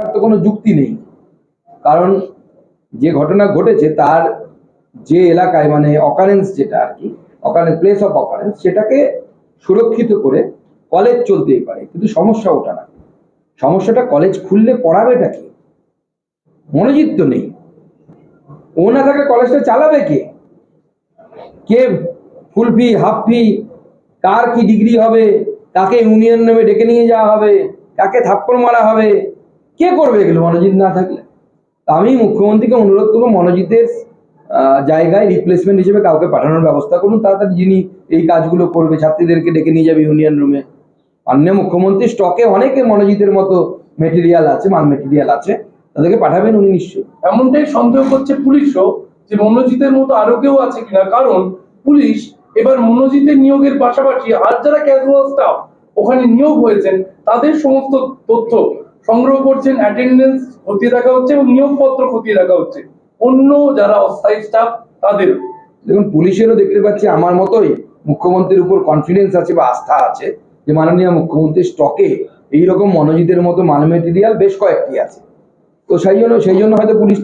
তার তো কোনো যুক্তি নেই। কারণ যে ঘটনা ঘটেছে, তার যে এলাকায় মানে অকারেন্স যেটা আর কি অকারেন্স প্লেস অফ অকারেন্স সেটাকে সুরক্ষিত করে কলেজ চলতেই পারে। কিন্তু সমস্যা ওটা না। সমস্যাটা কলেজ খুললে পড়াবেটা কি? মনোজিৎ তো নেই। ও না থাকলে কলেজটা চালাবে কে? কে ফুল ফি হাফ ফি কার কি ডিগ্রি হবে? কাকে ইউনিয়ন নেমে ডেকে নিয়ে যাওয়া হবে? কাকে থাপ্পড় মারা হবে? কে করবে এগুলো? মনোজিৎ না থাকলে? আমি মুখ্যমন্ত্রীকে অনুরোধ করব মনোজিতের জায়গায় রিপ্লেসমেন্ট হিসেবে কাউকে পাঠানোর ব্যবস্থা করুন। তাড়াতাড়ি যিনি এই কাজগুলো করবে, ছাত্রীদেরকে ডেকে নিয়ে যাবে ইউনিয়ন রুমে মাননীয় মুখ্যমন্ত্রী স্টকে অনেকে মনোজিতের মতো মেটেরিয়াল আছে মাল মেটেরিয়াল আছে, তাদেরকে পাঠাবেন উনি নিশ্চয়ই। এমনটাই সন্দেহ করছে পুলিশও যে মনোজিতের মতো আরও কেউ আছে কিনা। কারণ পুলিশ এবার মনোজিতের নিয়োগের পাশাপাশি আর যারা ক্যাজুয়াল স্টাফ ওখানে নিয়োগ হয়েছেন, তাদের সমস্ত তথ্য সংগ্রহ করছেন অ্যাটেন্ডেন্স খতিয়ে দেখা হচ্ছে এবং নিয়োগপত্র খতিয়ে দেখা হচ্ছে। অন্য যারা অস্থায়ী স্টাফ তাদের। দেখুন, পুলিশেরও দেখতে পাচ্ছি আমার মতোই মুখ্যমন্ত্রীর উপর কনফিডেন্স আছে বা আস্থা আছে যে মাননীয় মুখ্যমন্ত্রীর স্টকে এইরকম মনোজিতের মতো মাল মেটেরিয়াল বেশ কয়েকটি আছে। তো সেই জন্য সেই জন্য হয়তো পুলিশ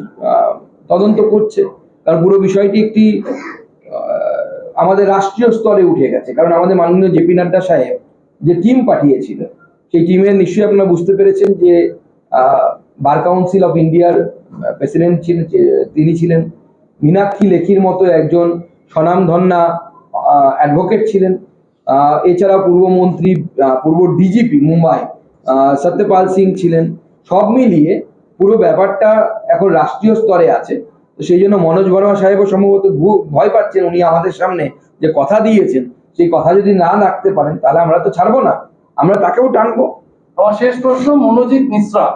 তদন্ত করছে। কারণ পুরো বিষয়টি একটি আমাদের রাষ্ট্রীয় স্তরে উঠে গেছে। কারণ আমাদের মাননীয় জেপি নাড্ডা সাহেব যে টিম পাঠিয়েছিল সেই টিমের নিশ্চয়ই আপনারা বুঝতে পেরেছেন যে বার কাউন্সিল অফ ইন্ডিয়ার প্রেসিডেন্ট ছিলেন তিনি ছিলেন মীনাক্ষী লেখির মতো একজন স্বনামধন্যা অ্যাডভোকেট ছিলেন। এছাড়া পূর্বমন্ত্রী পূর্ব ডিজিপি মুম্বাই সত্যপাল সিং ছিলেন। সব মিলিয়ে পুরো ব্যাপারটা এখন রাষ্ট্রীয় স্তরে আছে। তো সেই জন্য মনোজ বর্মা সাহেবও সম্ভবত ভয় পাচ্ছেন। উনি আমাদের সামনে যে কথা দিয়েছেন, সেই কথা যদি না রাখতে পারেন, তাহলে আমরা তো ছাড়বো না। আমরা তাকেও টানবো। আমার শেষ প্রশ্ন মনোজিৎ মিশ্রা।